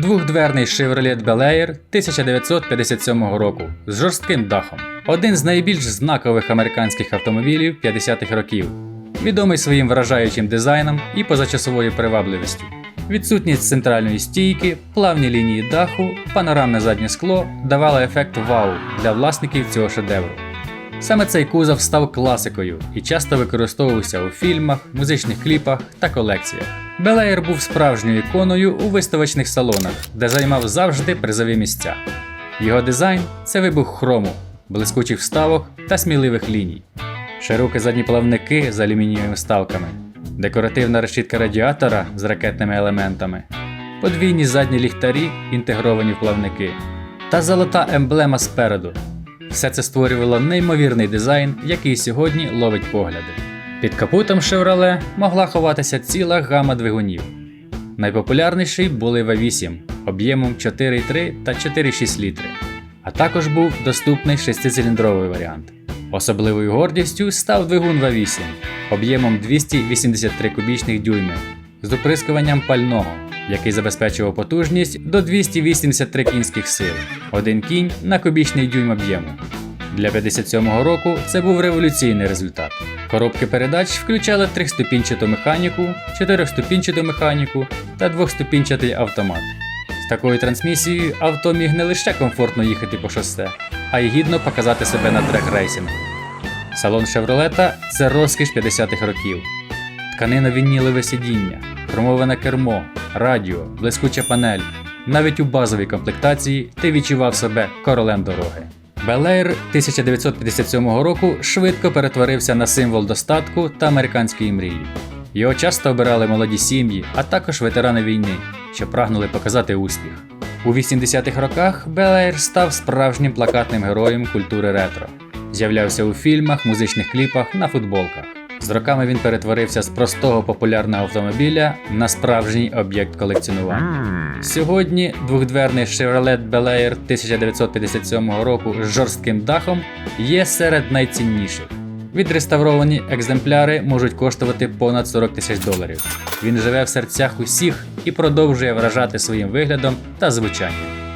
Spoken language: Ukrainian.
двохдверний Chevrolet Bel Air 1957 року з жорстким дахом. Один з найбільш знакових американських автомобілів 50-х років, відомий своїм вражаючим дизайном і позачасовою привабливістю. Відсутність центральної стійки, плавні лінії даху, панорамне заднє скло давали ефект вау для власників цього шедевру. Саме цей кузов став класикою і часто використовувався у фільмах, музичних кліпах та колекціях. Белеєр був справжньою іконою у виставочних салонах, де займав завжди призові місця. Його дизайн це вибух хрому, блискучих вставок та сміливих ліній, широкі задні плавники з алюмінієвими вставками, декоративна решітка радіатора з ракетними елементами, подвійні задні ліхтарі, інтегровані в плавники, та золота емблема спереду. Все це створювало неймовірний дизайн, який сьогодні ловить погляди. Під капутом Chevrolet могла ховатися ціла гама двигунів. Найпопулярніші були V8 об'ємом 4,3 та 4,6 літри, а також був доступний шестициліндровий варіант. Особливою гордістю став двигун V8 об'ємом 283 кубічних дюйми з оприскуванням пального, який забезпечував потужність до 283 кінських сил, один кінь на кубічний дюйм об'єму. Для 57-го року це був революційний результат. Коробки передач включали трьохступінчату механіку, чотирьохступінчату механіку та двохступінчатий автомат. З такою трансмісією авто міг не лише комфортно їхати по шосе, а й гідно показати себе на трек-рейсингу. Салон Шевролета це розкіш 50-х років. Тканина вінілове сидіння, хромоване кермо, радіо, блискуча панель. Навіть у базовій комплектації ти відчував себе королем дороги. Белейр 1957 року швидко перетворився на символ достатку та американської мрії. Його часто обирали молоді сім'ї, а також ветерани війни, що прагнули показати успіх. У 80-х роках Белейр став справжнім плакатним героєм культури ретро. З'являвся у фільмах, музичних кліпах, на футболках. З роками він перетворився з простого популярного автомобіля на справжній об'єкт колекціонування. Сьогодні двохдверний Chevrolet Bel Air 1957 року з жорстким дахом є серед найцінніших. Відреставровані екземпляри можуть коштувати понад 40 тисяч доларів. Він живе в серцях усіх і продовжує вражати своїм виглядом та звучанням.